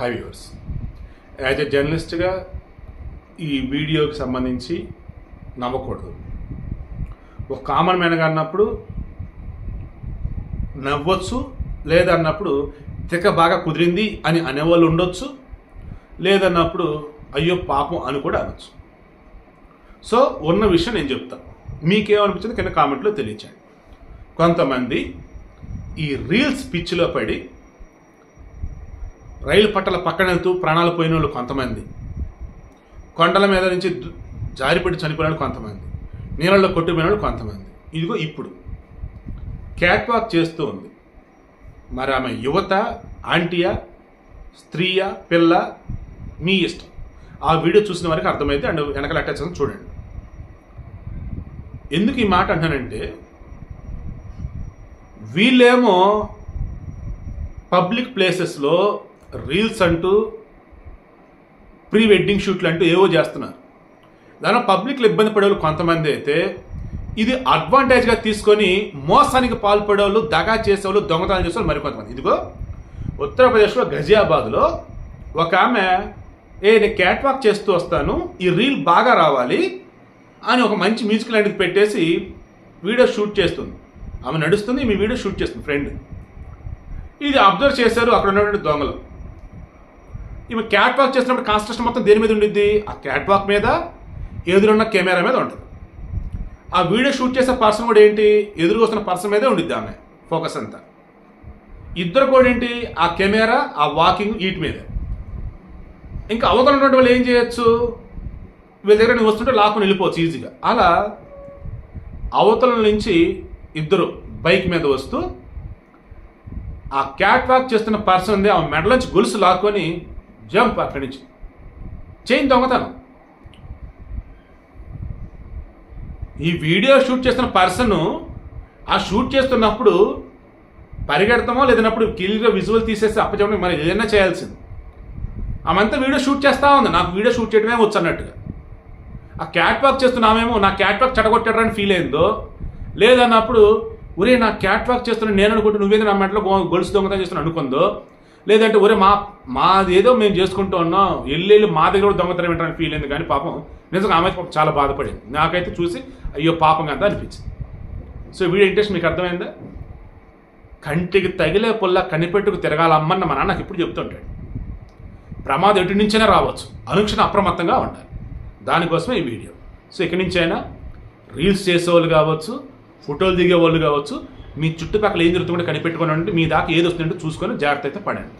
High viewers as a జర్నలిస్ట్గా ఈ వీడియోకి సంబంధించి నవ్వకూడదు. ఒక కామన్ మ్యాన్గా అన్నప్పుడు నవ్వచ్చు లేదన్నప్పుడు తిక్క బాగా కుదిరింది అని అనేవాళ్ళు ఉండొచ్చు లేదన్నప్పుడు అయ్యో పాపం అని కూడా అనొచ్చు. సో ఉన్న విషయం నేను చెప్తాను మీకేమనిపించింది? కింద కామెంట్లో తెలియచేయండి. కొంతమంది ఈ రీల్స్ పిచ్చిలో పడి రైలు పట్టల పక్కన వెళ్తూ ప్రాణాలు పోయిన వాళ్ళు కొంతమంది. కొండల మీద నుంచి జారిపడి చనిపోయిన వాళ్ళు కొంతమంది. నీళ్ళల్లో కొట్టుపోయిన వాళ్ళు కొంతమంది. ఇదిగో ఇప్పుడు. క్యాట్ వాక్ చేస్తూ ఉంది. మరి ఆమె యువత ఆంటీయా స్త్రీయా పిల్ల మీ ఇష్టం. ఆ వీడియో చూసిన వరకు అర్థమైతే అండ్ వెనకాల అటాచ్ చూడండి. ఎందుకు ఈ మాట అంటానంటే వీళ్ళేమో పబ్లిక్ ప్లేసెస్లో రీల్స్ అంటూ ప్రీ వెడ్డింగ్ షూట్లు అంటూ ఏవో చేస్తున్నారు. దానిలో పబ్లిక్లో ఇబ్బంది పడేవాళ్ళు కొంతమంది అయితే ఇది అడ్వాంటేజ్గా తీసుకొని మోసానికి పాల్పడేవాళ్ళు దగా చేసేవాళ్ళు దొంగతనాలు చేసేవాళ్ళు మరికొంతమంది. ఇదిగో ఉత్తరప్రదేశ్లో గజియాబాద్లో ఒక ఆమె ఏ నేను క్యాట్ వాక్ చేస్తూ వస్తాను ఈ రీల్ బాగా రావాలి అని ఒక మంచి మ్యూజిక్ లాంటిది పెట్టేసి వీడియో షూట్ చేస్తుంది. ఆమె నడుస్తుంది మీ వీడియో షూట్ చేస్తుంది ఫ్రెండ్. ఇది అబ్జర్వ్ చేశారు అక్కడ ఉన్నటువంటి దొంగలు. ఈమె క్యాట్ వాక్ చేసినప్పుడు కాన్సన్ట్రేషన్ మొత్తం దేని మీద ఉండిద్ది? ఆ క్యాట్ వాక్ మీద ఎదురున్న కెమెరా మీద ఉంటుంది. ఆ వీడియో షూట్ చేసే పర్సన్ కూడా ఏంటి? ఎదురు వస్తున్న పర్సన్ మీదే ఉండిద్ది ఆమె ఫోకస్ అంతా. ఇద్దరు కూడా ఏంటి? ఆ కెమెరా ఆ వాకింగ్ వీటి మీద. ఇంకా అవతల ఉన్నటువంటి వాళ్ళు ఏం చేయొచ్చు? వీళ్ళ దగ్గర నువ్వు వస్తుంటే లాక్కుని వెళ్ళిపోవచ్చు ఈజీగా అలా అవతల నుంచి ఇద్దరు బైక్ మీద వస్తూ ఆ క్యాట్ వాక్ చేస్తున్న పర్సన్ ఉంది ఆ మెడలోంచి గొలుసు లాక్కొని జంప్ అక్కడి నుంచి. చైన్ దొంగతనం. ఈ వీడియో షూట్ చేస్తున్న పర్సన్ ఆ షూట్ చేస్తున్నప్పుడు పరిగెడతామో లేదన్నప్పుడు క్లియర్గా విజువల్ తీసేసి అప్పచెప్పడం మనం ఏదైనా చేయాల్సింది. ఆమెంతా వీడియో షూట్ చేస్తా ఉంది. నాకు వీడియో షూట్ చేయడమే వచ్చు అన్నట్టుగా. ఆ క్యాట్ వాక్ చేస్తున్నామేమో నా క్యాట్ వాక్ చెడగొట్టాడని ఫీల్ అయిందో లేదన్నప్పుడు ఒరే నా క్యాట్ వాక్ చేస్తున్నా నేను అనుకుంటే నువ్వేదో నా మెట్లో గొలుసు దొంగతనం చేస్తున్నా అనుకుందో లేదంటే ఒరే మా మాది ఏదో మేము చేసుకుంటూ ఉన్నాం వెళ్ళి మా దగ్గర కూడా దొంగతనం ఏంటని ఫీల్ అయింది. కానీ పాపం నిజంగా ఆమె పాపం చాలా బాధపడింది. నాకైతే చూసి అయ్యో పాపం కదా అనిపించింది. సో వీడియో ఇంట్రెస్ట్ మీకు అర్థమైందా? కంటికి తగిలే పుల్ల కనిపెట్టుకు తిరగాలమ్మన్న మా నాన్నకి ఇప్పుడు చెప్తుంటాడు. ప్రమాదం ఎటు నుంచైనా రావచ్చు. అనుక్షణ అప్రమత్తంగా ఉండాలి. దానికోసమే ఈ వీడియో. సో ఇక్కడి నుంచైనా రీల్స్ చేసేవాళ్ళు కావచ్చు ఫోటోలు దిగే వాళ్ళు కావచ్చు మీ చుట్టుపక్కల ఏం జరుగుతుందో కనిపెట్టుకోనండి మీ దాకా ఏది వస్తుందంటే చూసుకొని జాగ్రత్త అయితే పడండి.